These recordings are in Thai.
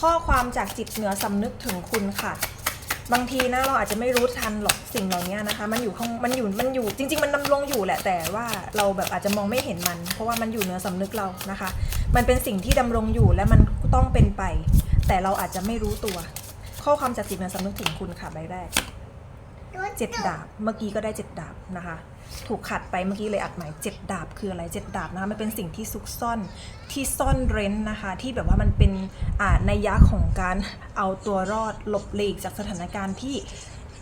ข้อความจากจิตเหนือสำนึกถึงคุณค่ะ บางทีนะเราอาจจะไม่รู้ทันหรอกสิ่งเหล่านี้นะคะ มันอยู่ข้างมันอยู่มันอยู่จริง ๆ มันดำรงอยู่แหละแต่ว่าเราแบบอาจจะมองไม่เห็นมัน เพราะว่ามันอยู่เหนือสำนึกเรานะคะ มันเป็นสิ่งที่ดำรงอยู่และมันต้องเป็นไป แต่เราอาจจะไม่รู้ตัว ข้อความจากจิตเหนือสำนึกถึงคุณค่ะใบแรก เจ็ดดาบ เมื่อกี้ก็ได้เจ็ดดาบนะคะ ถูกขัดไปเมื่อกี้เลยอัดหมายเจ็ดดาบคืออะไรเจ็ดดาบนะคะมันเป็นสิ่งที่ซุกซ่อนที่ซ่อนเร้นนะคะ ที่แบบว่ามันเป็นอ่านัยยะของการเอาตัวรอดหลบหลีกจากสถานการณ์ที่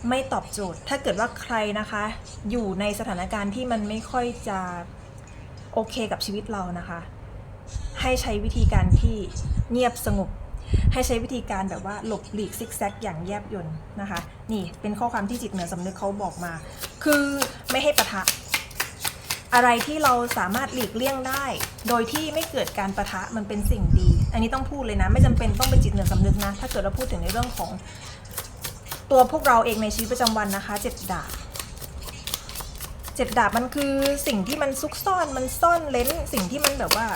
ไม่ตอบโจทย์ ถ้าเกิดว่าใครนะคะ อยู่ในสถานการณ์ที่มันไม่ค่อยจะโอเคกับชีวิตเรานะคะ ให้ใช้วิธีการที่เงียบสงบ ให้ใช้วิธีการแบบว่าหลบหลีกซิกแซกอย่างแยบยลนะคะ นี่เป็นข้อความที่จิตเหนือสำนึกเขาบอกมา คือไม่ให้ปะทะ อะไรที่เราสามารถหลีกเลี่ยงได้ โดยที่ไม่เกิดการปะทะมันเป็นสิ่งดี อันนี้ต้องพูดเลยนะ ไม่จำเป็นต้องเป็นจิตเหนือสำนึกนะ ถ้าเกิดเราพูดถึงในเรื่องของตัวพวกเราเองในชีวิตประจำวันนะคะ เจ็ดดาบเจ็ดดาบมันคือสิ่งที่มันซุกซ่อนมันซ่อนเลนสิ่งที่มันแบบว่า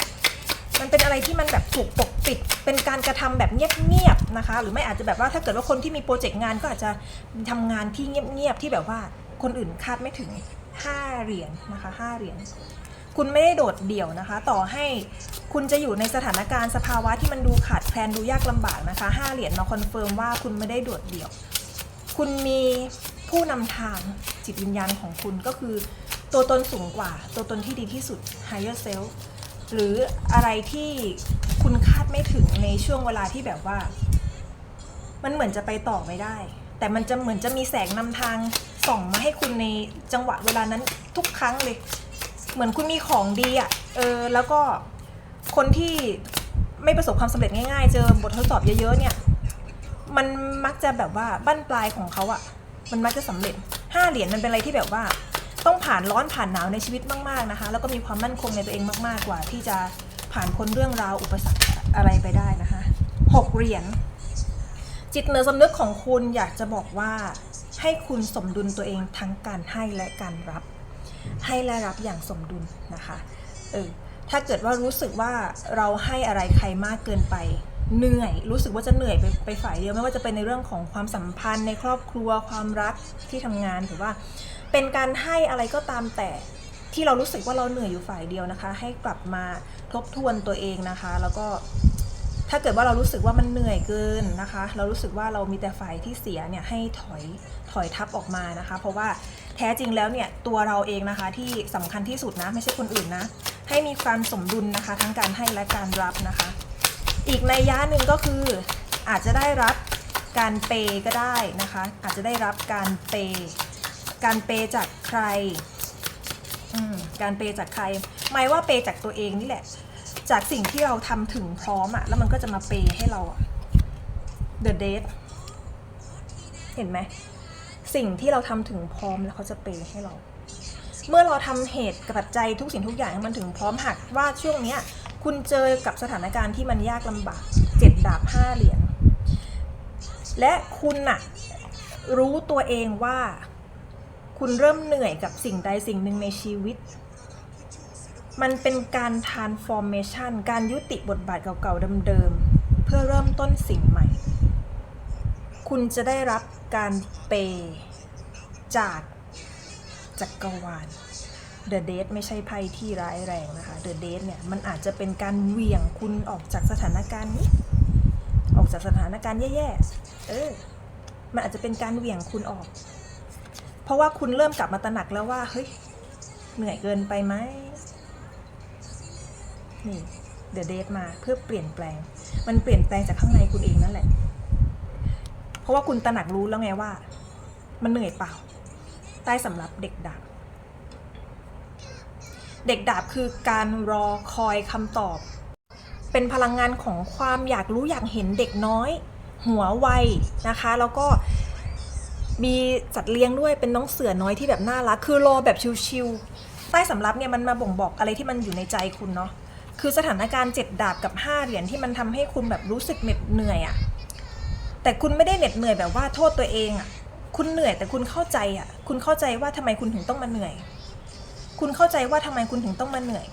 มันเป็นอะไรที่มันแบบถูกปกปิด เป็นการกระทำแบบเงียบๆนะคะ หรือไม่อาจจะแบบว่าถ้าเกิดว่าคนที่มีโปรเจกต์งานก็อาจจะทำงานที่เงียบๆที่แบบว่าคนอื่นคาดไม่ถึง 5 เหรียญนะคะ5เหรียญคุณไม่ได้โดดเดี่ยวนะคะ ต่อให้คุณจะอยู่ในสถานการณ์สภาวะที่มันดูขาดแคลนดูยากลำบากนะคะ5เหรียญมาคอนเฟิร์มว่าคุณไม่ได้โดดเดี่ยว คุณมีผู้นำทางจิตวิญญาณของคุณก็คือ ตัวตนสูงกว่า ตัวตนที่ดีที่สุด higher self หรืออะไรที่คุณคาดไม่ถึงในช่วงเวลาที่แบบว่า มันเหมือนจะไปต่อไม่ได้ แต่มันจะเหมือนจะมีแสงนำทางส่องมาให้คุณในจังหวะเวลานั้นทุกครั้งเลย เหมือนคุณมีของดีอะ่ะเออแล้วก็คนที่ไม่ประสบความสำเร็จง่ายๆ เจอบททดสอบเยอะๆเนี่ย มันมักจะแบบว่าบั้นปลายของเขาอะ่ะ มันมักจะสำเร็จห้าเหรียญมันเป็นอะไรที่แบบว่า ต้องผ่านร้อนผ่านหนาวในชีวิตมาก ๆนะคะ แล้วก็มีความมั่นคงในตัวเองมากๆกว่า ที่จะผ่านพ้นเรื่องราวอุปสรรคอะไรไปได้นะคะหกเหรียญจิตเหนือสำนึกของคุณอยากจะบอกว่าให้คุณสมดุลตัวเองทั้งการให้และการรับ ให้และรับอย่างสมดุลนะคะเออถ้าเกิดว่ารู้สึกว่าเราให้อะไรใครมากเกินไป เหนื่อยรู้สึกว่าจะเหนื่อยไปไปฝ่ายเดียวไม่ว่าจะเป็นในเรื่องของความสัมพันธ์ในครอบครัวความรักที่ทำงานหรือว่า เป็นการให้อะไรก็ตามแต่ที่เรารู้สึกว่าเราเหนื่อยอยู่ฝ่ายเดียวนะคะ ให้กลับมาทบทวนตัวเองนะคะ แล้วก็ถ้าเกิดว่าเรารู้สึกว่ามันเหนื่อยเกินนะคะ เรารู้สึกว่าเรามีแต่ฝ่ายที่เสียเนี่ยให้ถอยถอยทับออกมานะคะ เพราะว่าแท้จริงแล้วเนี่ยตัวเราเองนะคะที่สำคัญที่สุดนะไม่ใช่คนอื่นนะให้มีความสมดุลนะคะ ทั้งการให้และการรับนะคะ อีกในยยะหนึ่งก็คืออาจจะได้รับการเปย์ก็ได้นะคะ อาจจะได้รับการเปย์การเปย์จากใคร การเปย์จากใคร หมายว่าเปย์จากตัวเองนี่แหละ จากสิ่งที่เราทำถึงพร้อมอะแล้วมันก็จะมาเปย์ให้เราอะ The date เห็นไหม สิ่งที่เราทำถึงพร้อมแล้วเขาจะเปย์ให้เรา เมื่อเราทำเหตุกับปัจจัยทุกสิ่งทุกอย่างให้มันถึงพร้อมหากว่าช่วงเนี้ย คุณเจอกับสถานการณ์ที่มันยากลำบากเจ็ดดาบห้าเหรียญและคุณน่ะรู้ตัวเองว่า คุณเริ่มเหนื่อยกับสิ่งใดสิ่งหนึ่งในชีวิต มันเป็นการ transformation การยุติบทบาทเก่าๆเดิมๆเพื่อเริ่มต้นสิ่งใหม่ คุณจะได้รับการเปย์จากจักรวาล The Date ไม่ใช่ไพ่ที่ร้ายแรงนะคะ The Date เนี่ยมันอาจจะเป็นการเหวี่ยงคุณออกจากสถานการณ์นี้ ออกจากสถานการณ์แย่ๆ เออ มันอาจจะเป็นการเหวี่ยงคุณออก เพราะว่าคุณเริ่มกลับมาตระหนักแล้วว่า เฮ้ย เหนื่อยเกินไปไหม นี่เดอะเดทมาเพื่อเปลี่ยนแปลง มันเปลี่ยนแปลงจากข้างในคุณเองนั่นแหละ เพราะว่าคุณตระหนักรู้แล้วไงว่า มันเหนื่อยเปล่า ใต้สำรับเด็กดาบ เด็กดาบคือการรอคอยคำตอบ เป็นพลังงานของความอยากรู้อยากเห็นเด็กน้อย หัวไวนะคะ แล้วก็มีจัดเลี้ยงด้วยเป็นน้องเสือน้อยที่แบบน่ารัก คือรอแบบชิวๆใต้สำรับเนี่ยมันมาบ่งบอกอะไรที่มันอยู่ในใจคุณเนาะคือสถานการณ์เจ็ดดาบกับห้าเหรียญที่มันทำให้คุณแบบรู้สึกเหน็ดเหนื่อยอะแต่คุณไม่ได้เหน็ดเหนื่อยแบบว่าโทษตัวเองอะคุณเหนื่อยแต่คุณเข้าใจอะคุณเข้าใจว่าทำไมคุณถึงต้องมาเหนื่อย คุณเข้าใจว่าทำไมคุณถึงต้องมาเหนื่อย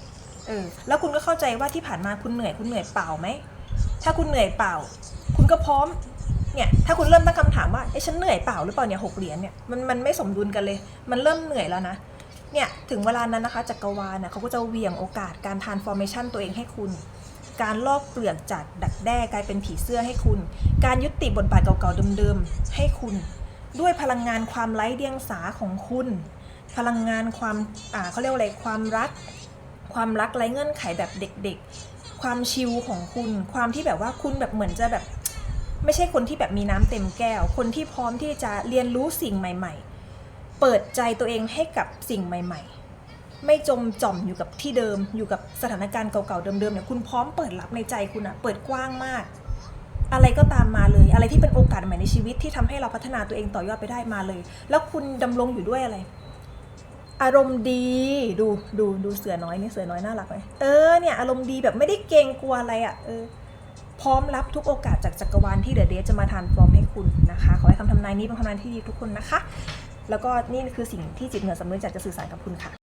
เออ แล้วคุณก็เข้าใจว่าที่ผ่านมาคุณเหนื่อย คุณเหนื่อยเปล่าไหม ถ้าคุณเหนื่อยเปล่า คุณก็พร้อม เนี่ย ถ้าคุณเริ่มตั้งคำถามว่าเอ๊ะฉันเหนื่อยเปล่าหรือเปล่าเนี่ยหกเหรียญเนี่ย มันมันไม่สมดุลกันเลย มันเริ่มเหนื่อยแล้วนะ เนี่ย ถึงเวลานั้นนะคะ จักรวาลน่ะเขาก็จะเหวี่ยงโอกาสการทานฟอร์เมชันตัวเองให้คุณ การลอกเปลือกจากดักแด้กลายเป็นผีเสื้อให้คุณ การยุติบทบาทเก่าๆเดิมๆให้คุณ ด้วยพลังงานความไร้เดียงสาของคุณ พลังงานความอ่าเขาเรียกว่าอะไรความรัก ความรักไร้เงื่อนไขแบบเด็กๆ ความชิลของคุณ ความที่แบบว่าคุณแบบเหมือนจะแบบ ไม่ใช่คนที่แบบมีน้ำเต็มแก้ว คนที่พร้อมที่จะเรียนรู้สิ่งใหม่ ๆ เปิดใจตัวเองให้กับสิ่งใหม่ ๆไม่จมจ่อมอยู่กับที่เดิมอยู่กับสถานการณ์เก่าๆเดิมๆเนี่ยคุณพร้อมเปิดรับในใจคุณอะเปิดกว้างมาก อะไรก็ตามมาเลย อะไรที่เป็นโอกาสใหม่ในชีวิตที่ทำให้เราพัฒนาตัวเองต่อยอดไปได้มาเลย แล้วคุณดำรงอยู่ด้วยอะไร อารมณ์ดีดูดูดูเสือน้อยนี่เสือน้อยน่ารักไหมเออเนี่ยอารมณ์ดีแบบไม่ได้เกรงกลัวอะไรอะ่ะเออพร้อมรับทุกโอกาสจากจักรวาลที่เดอะเดจะมาทานฟอร์มให้คุณนะคะ ขอให้คำทำนายนี้เป็นคำนายที่ดีทุกคนนะคะ แล้วก็นี่คือสิ่งที่จิตเหนือสำนึกอยากจะสื่อสารกับคุณค่ะ